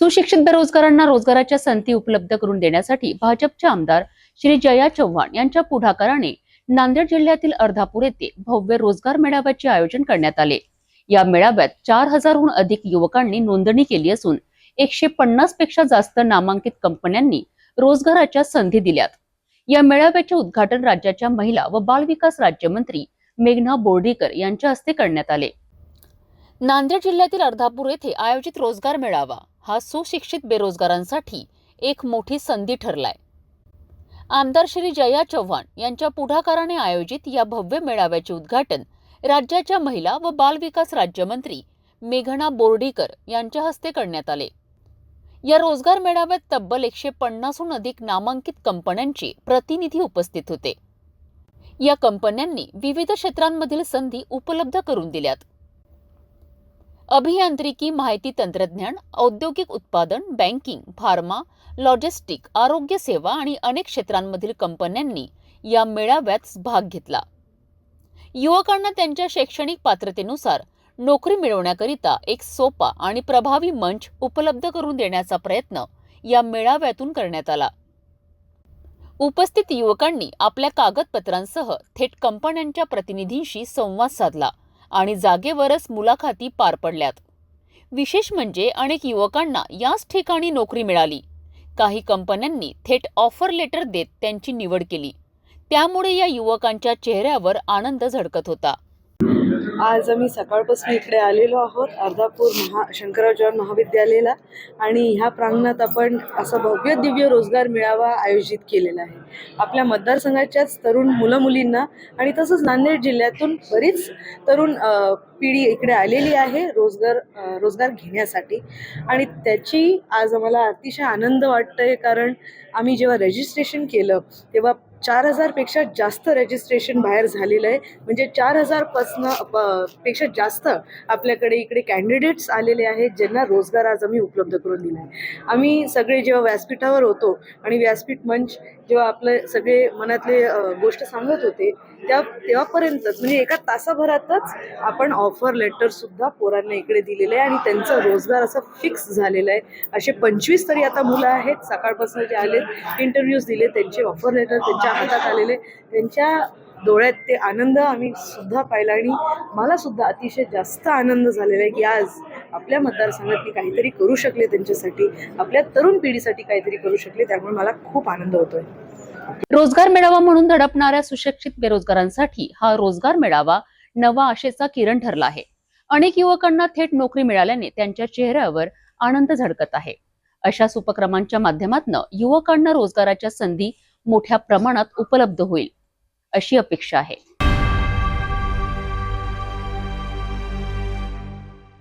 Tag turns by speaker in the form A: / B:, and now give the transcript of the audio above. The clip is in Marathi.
A: सुशिक्षित बेरोजगारांना रोजगाराच्या संधी उपलब्ध करून देण्यासाठी भाजपचे आमदार श्री जया चव्हाण यांच्या पुढाकाराने नांदेड जिल्ह्यातील अर्धापूर येथे भव्य रोजगार मेळाव्याचे आयोजन करण्यात आले. या मेळाव्यात चार हजारहून अधिक युवकांनी नोंदणी केली असून एकशे पन्नासपेक्षा जास्त नामांकित कंपन्यांनी रोजगाराच्या संधी दिल्यात. या मेळाव्याचे उद्घाटन राज्याच्या महिला व बालविकास राज्यमंत्री मेघना बोर्डीकर यांच्या हस्ते करण्यात आले. नांदेड जिल्ह्यातील अर्धापूर येथे आयोजित रोजगार मेळावा हा सुशिक्षित बेरोजगारांसाठी एक मोठी संधी ठरलाय. आमदार श्री जया चव्हाण यांच्या पुढाकाराने आयोजित या भव्य मेळाव्याचे उद्घाटन राज्याच्या महिला व बालविकास राज्यमंत्री मेघना बोर्डीकर यांच्या हस्ते करण्यात आले. या रोजगार मेळाव्यात तब्बल एकशे पन्नासहून अधिक नामांकित कंपन्यांचे प्रतिनिधी उपस्थित होते. या कंपन्यांनी विविध क्षेत्रांमधील संधी उपलब्ध करून दिल्यात. अभियांत्रिकी माहिती तंत्रज्ञान औद्योगिक उत्पादन बँकिंग फार्मा लॉजिस्टिक आरोग्य सेवा आणि अनेक क्षेत्रांमधील कंपन्यांनी या मेळाव्यात भाग घेतला. युवकांना त्यांच्या शैक्षणिक पात्रतेनुसार नोकरी मिळवण्याकरिता एक सोपा आणि प्रभावी मंच उपलब्ध करून देण्याचा प्रयत्न या मेळाव्यातून करण्यात आला. उपस्थित युवकांनी आपल्या कागदपत्रांसह थेट कंपन्यांच्या प्रतिनिधींशी संवाद साधला. आणि जागेवरच मुलाखती पार पडल्यात. विशेष म्हणजे अनेक युवकांना याच ठिकाणी नोकरी मिळाली. काही कंपन्यांनी थेट ऑफर लेटर देत त्यांची निवड केली. त्यामुळे या युवकांच्या चेहऱ्यावर आनंद झळकत होता.
B: आज आम्ही सकाळपासून इकडे आलेलो आहोत अर्धापूर महा शंकरराव महाविद्यालयाला. आणि ह्या प्रांगणात आपण असा भव्य दिव्य रोजगार मेळावा आयोजित केलेला आहे. आपल्या मतदारसंघाच्याच तरुण मुलं मुलींना आणि तसंच नांदेड जिल्ह्यातून बरीच तरुण पिढी इकडे आलेली आहे रोजगार रोजगार घेण्यासाठी. आणि त्याची आज आम्हाला अतिशय आनंद वाटतंय कारण आम्ही जेव्हा रजिस्ट्रेशन केलं तेव्हा चार हजारपेक्षा जास्त रजिस्ट्रेशन बाहेर झालेलं आहे. म्हणजे चार हजारपासनं प- पेक्षा जास्त आपल्याकडे इकडे कॅन्डिडेट्स आलेले आहेत ज्यांना रोजगार आज आम्ही उपलब्ध करून दिला आहे. आम्ही सगळे जेव्हा व्यासपीठावर होतो आणि व्यासपीठ मंच जेव्हा आपले सगळे मनातले गोष्ट सांगत होते त्या तेव्हापर्यंतच म्हणजे एका तासाभरातच आपण ऑफर लेटरसुद्धा पोरांना इकडे दिलेलं आहे आणि त्यांचा रोजगार असा फिक्स झालेला आहे. असे पंचवीस तरी आता मुलं आहेत सकाळपासून जे आलेत इंटरव्ह्यूज दिले त्यांचे ऑफर लेटर त्यांच्या हातात आलेले. त्यांच्या डोळ्यात ते आनंद आम्ही सुद्धा पाहिला आणि मला सुद्धा अतिशय जास्त आनंद झालेला आहे की आज आपल्या मतदारसंघात मी काहीतरी करू शकले त्यांच्यासाठी आपल्या तरुण पिढीसाठी काहीतरी करू शकले त्यामुळे मला खूप आनंद होतोय.
A: रोजगार मेळावा म्हणून धडपणाऱ्या सुशिक्षित बेरोजगारांसाठी हा रोजगार मेळावा नवा आशेचा किरण ठरला आहे. अनेक युवकांना थेट नोकरी मिळाल्याने त्यांच्या चेहऱ्यावर आनंद झळकत आहे. अशाच उपक्रमांच्या माध्यमातून युवकांना रोजगाराच्या संधी मोठ्या प्रमाणात उपलब्ध होईल अशी अपेक्षा आहे.